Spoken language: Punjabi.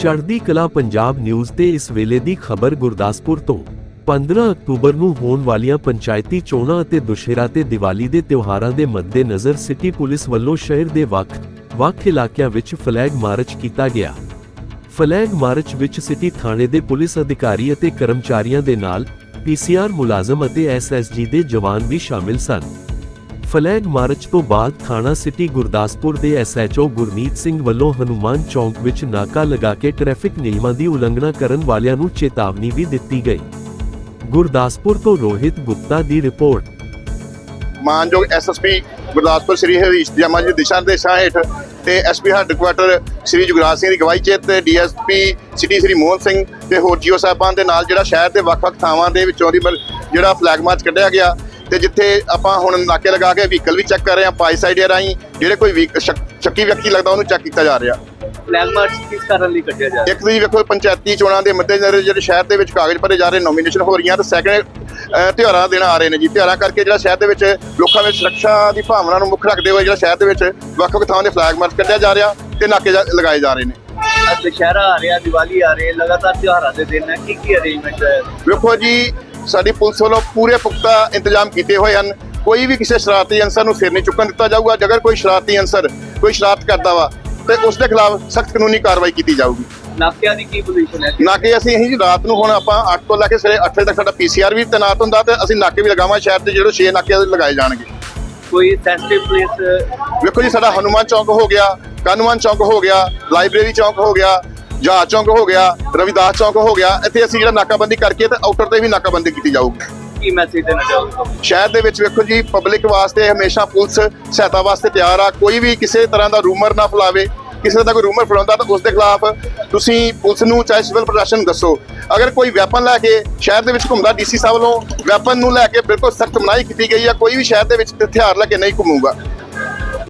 ਚੜ੍ਹਦੀ ਕਲਾ ਪੰਜਾਬ ਨਿਊਜ਼ ਤੇ ਇਸ ਵੇਲੇ ਦੀ ਖਬਰ ਗੁਰਦਾਸਪੁਰ ਤੋਂ। 15 ਅਕਤੂਬਰ ਨੂੰ ਹੋਣ ਵਾਲੀਆਂ ਪੰਚਾਇਤੀ ਚੋਣਾਂ ਅਤੇ ਦੁਸ਼ਹਿਰਾ ਤੇ ਦੀਵਾਲੀ ਦੇ ਤਿਉਹਾਰਾਂ ਦੇ ਮੱਦੇਨਜ਼ਰ ਸਿਟੀ ਪੁਲਿਸ ਵੱਲੋਂ ਸ਼ਹਿਰ ਦੇ ਵੱਖ ਵੱਖ ਇਲਾਕਿਆਂ ਵਿੱਚ ਫਲੈਗ ਮਾਰਚ ਕੀਤਾ ਗਿਆ। ਫਲੈਗ ਮਾਰਚ ਵਿੱਚ ਸਿਟੀ ਥਾਣੇ ਦੇ ਪੁਲਿਸ ਅਧਿਕਾਰੀ ਅਤੇ ਕਰਮਚਾਰੀਆਂ ਦੇ ਨਾਲ ਪੀਸੀਆਰ ਮੁਲਾਜ਼ਮ ਅਤੇ ਐਸਐਸਜੀ ਦੇ ਜਵਾਨ ਵੀ ਸ਼ਾਮਿਲ ਸਨ। ਫਲੈਗ ਮਾਰਚ ਤੋਂ ਬਾਅਦ ਥਾਣਾ ਸਿਟੀ ਗੁਰਦਾਸਪੁਰ ਦੇ ਐਸਐਚਓ ਗੁਰਮੀਤ ਸਿੰਘ ਵੱਲੋਂ ਹਨੂਮਾਨ ਚੌਂਕ ਵਿੱਚ ਨਾਕਾ ਲਗਾ ਕੇ ਟ੍ਰੈਫਿਕ ਨਿਯਮਾਂ ਦੀ ਉਲੰਘਣਾ ਕਰਨ ਵਾਲਿਆਂ ਨੂੰ ਚੇਤਾਵਨੀ ਵੀ ਦਿੱਤੀ ਗਈ। ਗੁਰਦਾਸਪੁਰ ਤੋਂ ਰੋਹਿਤ ਗੁਪਤਾ ਦੀ ਰਿਪੋਰਟ। ਮਾਨਯੋਗ ਐਸਐਸਪੀ ਗੁਰਦਾਸਪੁਰ ਸ੍ਰੀ ਹਰੀਸ਼ ਜਮਾ ਜੀ ਦਿਸ਼ਾ ਨਿਰਦੇਸ਼ਾਂ ਹੇਠ ਤੇ ਐਸਪੀ ਹੈੱਡਕੁਆਟਰ ਸ੍ਰੀ ਜੁਗਰਾਜ ਸਿੰਘ ਦੀ ਅਗਵਾਈ 'ਚ ਤੇ ਡੀਐਸਪੀ ਸਿਟੀ ਸ੍ਰੀ ਮੋਹਨ ਸਿੰਘ ਤੇ ਹੋਰ ਜੀਓ ਸਾਹਿਬਾਨ ਦੇ ਨਾਲ ਜਿਹੜਾ ਸ਼ਹਿਰ ਦੇ ਵੱਖ-ਵੱਖ ਥਾਵਾਂ ਦੇ ਵਿੱਚੋਂ ਦੀ ਜਿਹੜਾ ਫਲੈਗ ਮਾਰਚ ਕੱਢਿਆ ਗਿਆ ਤੇ ਜਿੱਥੇ ਆਪਾਂ ਹੁਣ ਨਾਕੇ ਲਗਾ ਕੇ ਵਹੀਕਲ ਵੀ ਚੈੱਕ ਕਰ ਰਹੇ ਹਾਂ ਪਾਈ ਸਾਈਡ ਰਾਹੀਂ ਜਿਹੜੇ ਕੋਈ ਸ਼ੱਕ- ਵਿਅਕਤੀ ਲੱਗਦਾ ਉਹਨੂੰ ਚੈੱਕ ਕੀਤਾ ਜਾ ਰਿਹਾ। ਫਲੈਗ ਮਾਰਚ ਕਿਸ ਕਾਰਨ ਲਈ ਕੱਢਿਆ ਜਾ ਰਿਹਾ? ਇੱਕ ਤੁਸੀਂ ਵੇਖੋ ਪੰਚਾਇਤੀ ਚੋਣਾਂ ਦੇ ਮੱਦੇਨਜ਼ਰ ਜਿਹੜੇ ਸ਼ਹਿਰ ਦੇ ਵਿੱਚ ਕਾਗਜ਼ ਭਰੇ ਜਾ ਰਹੇ ਨੋਮੀਨੇਸ਼ਨ ਹੋ ਰਹੀਆਂ ਤੇ ਸੈਕੰਡ ਤਿਉਹਾਰਾਂ ਦਿਨ ਆ ਰਹੇ ਨੇ ਜੀ। ਤਿਉਹਾਰਾਂ ਕਰਕੇ ਜਿਹੜਾ ਸ਼ਹਿਰ ਦੇ ਵਿੱਚ ਲੋਕਾਂ ਵਿੱਚ ਸੁਰੱਖਿਆ ਦੀ ਭਾਵਨਾ ਨੂੰ ਮੁੱਖ ਰੱਖਦੇ ਹੋਏ ਜਿਹੜਾ ਸ਼ਹਿਰ ਦੇ ਵਿੱਚ ਵੱਖ-ਵੱਖ ਥਾਵਾਂ ਦੇ ਫਲੈਗ ਮਾਰਚ ਕੱਢਿਆ ਜਾ ਰਿਹਾ ਤੇ ਨਾਕੇ ਲਗਾਏ ਜਾ ਰਹੇ ਨੇ। ਅੱਜ ਦੁਸ਼ਹਿਰਾ ਆ ਰਿਹਾ ਦੀਵਾਲੀ ਆ ਰਹੀ ਲਗਾਤਾਰ ਤਿਉਹਾਰਾਂ ਦੇ ਦਿਨ ਹੈ ਕੀ ਕੀ ਅਰੇਂਜਮੈਂਟ ਹੈ? ਵੇਖੋ ਜੀ ਸਾਡੀ ਪੁਲਿਸ ਵੱਲੋਂ ਪੂਰੇ ਪੁਖਤਾ ਇੰਤਜ਼ਾਮ ਕੀਤੇ ਹੋਏ ਹਨ। ਕੋਈ ਵੀ ਕਿਸੇ ਸ਼ਰਾਰਤੀ ਅਨਸਰ ਨੂੰ ਸਿਰ ਨਹੀਂ ਚੁੱਕਣ ਦਿੱਤਾ ਜਾਊਗਾ। ਜੇਕਰ ਕੋਈ ਸ਼ਰਾਰਤੀ ਅਨਸਰ ਕੋਈ ਸ਼ਰਾਰਤ ਕਰਦਾ ਵਾ ਤੇ ਉਸ ਦੇ ਖਿਲਾਫ ਸਖਤ ਕਾਨੂੰਨੀ ਕਾਰਵਾਈ ਕੀਤੀ ਜਾਊਗੀ। ਨਾਕਿਆਂ ਦੀ ਕੀ ਪੋਜੀਸ਼ਨ ਹੈ ਨਾਕੇ ਅਸੀਂ ਜੀ ਰਾਤ ਨੂੰ ਹੁਣ ਆਪਾਂ 8 ਤੋਂ ਲੈ ਕੇ ਸਵੇਰੇ 8 ਵਜੇ ਤੱਕ ਸਾਡਾ ਪੀਸੀਆਰ ਵੀ ਤੈਨਾਤ ਹੁੰਦਾ ਤੇ ਅਸੀਂ ਨਾਕੇ ਵੀ ਲਗਾਵਾਂ ਸ਼ਹਿਰ ਦੇ ਜਿਹੜੇ 6 ਨਾਕੇ ਲਗਾਏ ਜਾਣਗੇ। ਕੋਈ ਸੈਂਸਿਟਿਵ ਪਲੇਸ ਵੇਖੋ ਜੀ ਸਾਡਾ ਹਨੂਮਾਨ ਚੌਂਕ ਹੋ ਗਿਆ ਕਾਨੂੰਨ ਚੌਂਕ ਹੋ ਗਿਆ ਲਾਇਬ੍ਰੇਰੀ ਚੌਂਕ ਹੋ ਗਿਆ ਜਹਾਜ਼ ਚੌਂਕ ਹੋ ਗਿਆ ਰਵਿਦਾਸ ਚੌਂਕ ਹੋ ਗਿਆ ਇੱਥੇ ਅਸੀਂ ਜਿਹੜਾ ਨਾਕਾਬੰਦੀ ਕਰਕੇ ਤੇ ਆਊਟਰ ਤੇ ਵੀ ਨਾਕਾਬੰਦੀ ਕੀਤੀ ਜਾਊਗੀ। ਕੀ ਮੈਸੇਜ ਦੇਣਾ ਚਾਹੋਗੇ ਸ਼ਹਿਰ ਦੇ ਵਿੱਚ ਵੇਖੋ ਜੀ ਪਬਲਿਕ ਵਾਸਤੇ ਹਮੇਸ਼ਾ ਪੁਲਿਸ ਸਹਾਇਤਾ ਵਾਸਤੇ ਤਿਆਰ ਆ। ਕੋਈ ਵੀ ਕਿਸੇ ਤਰ੍ਹਾਂ ਦਾ ਰੂਮਰ ਨਾ ਫੈਲਾਵੇ ਕਿਸੇ ਦਾ ਕੋਈ ਰੂਮਰ ਫੈਲਾਉਂਦਾ ਤਾਂ ਉਸ ਦੇ ਖਿਲਾਫ ਤੁਸੀਂ ਪੁਲਿਸ ਨੂੰ ਚਾਹੇ ਸਿਵਲ ਪ੍ਰਸ਼ਾਸਨ ਨੂੰ ਦੱਸੋ। ਅਗਰ ਕੋਈ ਵੈਪਨ ਲੈ ਕੇ ਸ਼ਹਿਰ ਦੇ ਵਿੱਚ ਘੁੰਮਦਾ ਡੀਸੀ ਸਾਹਿਬ ਵੱਲੋਂ ਵੈਪਨ ਨੂੰ ਲੈ ਕੇ ਬਿਲਕੁਲ ਸਖਤ ਮਨਾਹੀ ਕੀਤੀ ਗਈ ਆ ਕੋਈ ਵੀ ਸ਼ਹਿਰ ਦੇ ਵਿੱਚ ਹਥਿਆਰ ਲੈ ਕੇ ਨਹੀਂ ਘੁੰਮੂਗਾ।